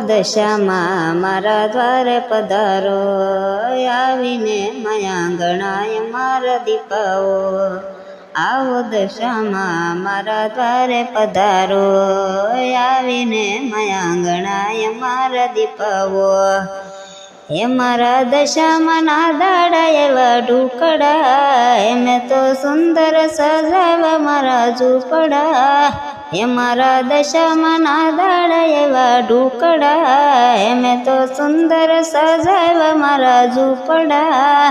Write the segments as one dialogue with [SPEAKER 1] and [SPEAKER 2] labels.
[SPEAKER 1] દશામાં મારા દ્વારે પધારો. આવીને મયાંગણાય મારા દીપાઓ. આવો દશામાં મારા દ્વારે પધારો. આવીને મયાંગણાય મારા દીપાઓ. મારા દશામાં ના દાડા એવા ઢુકડા એમે તો સુંદર સજાવા મારા ઝૂપડા હે મારા દશામાં ના દાડા એવા ઢુકડા એમે તો સુંદર સજાવા મારા ઝૂપડા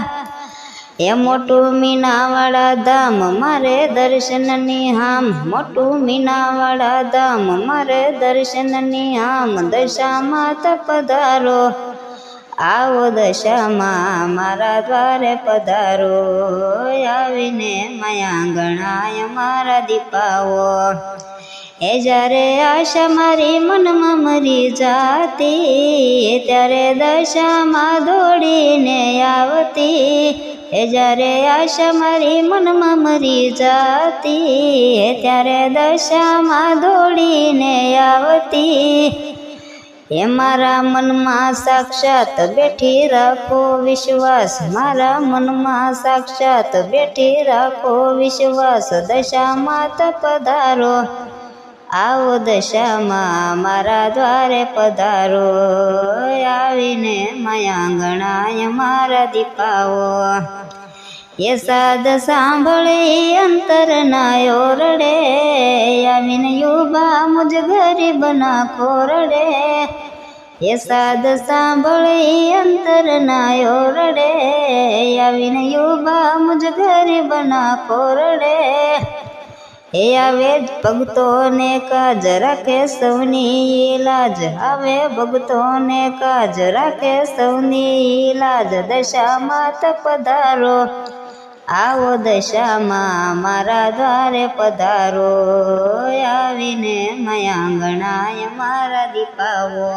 [SPEAKER 1] એ મોટું મીનાવાળા ધામ મારે દર્શનની હામ મોટું મીનાવાળા ધામ મારે દર્શનની હામ દશામાં ત પધારો આવો દશામાં મારા દ્વારે પધારો. આવીને મયાંગણાય મારા દીપાઓ. એ જ્યારે આશા મારી મનમાં મરી જાતી ત્યારે દશામાં દોડીને આવતી. એ જ્યારે આશા મારી મનમાં મરી જાતી ત્યારે દશામાં દોડીને આવતી. એ મારા મનમાં સાક્ષાત બેઠી રાખો વિશ્વાસ. મારા મનમાં સાક્ષાત બેઠી રાખો વિશ્વાસ. દશામાં પધારો. આવો દશામાં મારા દ્વારે પધારો. આવીને મયાંગણાય મારા દીપાઓ. એ સાદ સાંભળી, અંતર ના ઓરડે આવીન યુબા મુજ ગરીબના ખોરડે. એ સાદ સાંભળી, અંતર ના ઓરડે આવીન યુબા મુજ ગરીબના ખોરડે. એ આવે ભક્તોને કાજ રાખે સૌની લાજ આવે ભક્તોને કાજ રાખે સૌની લાજ દશામાં તપ પધારો આવો દશામાં મારા દ્વારે પધારો. આવીને મયાંગણાય મારા દીપાઓ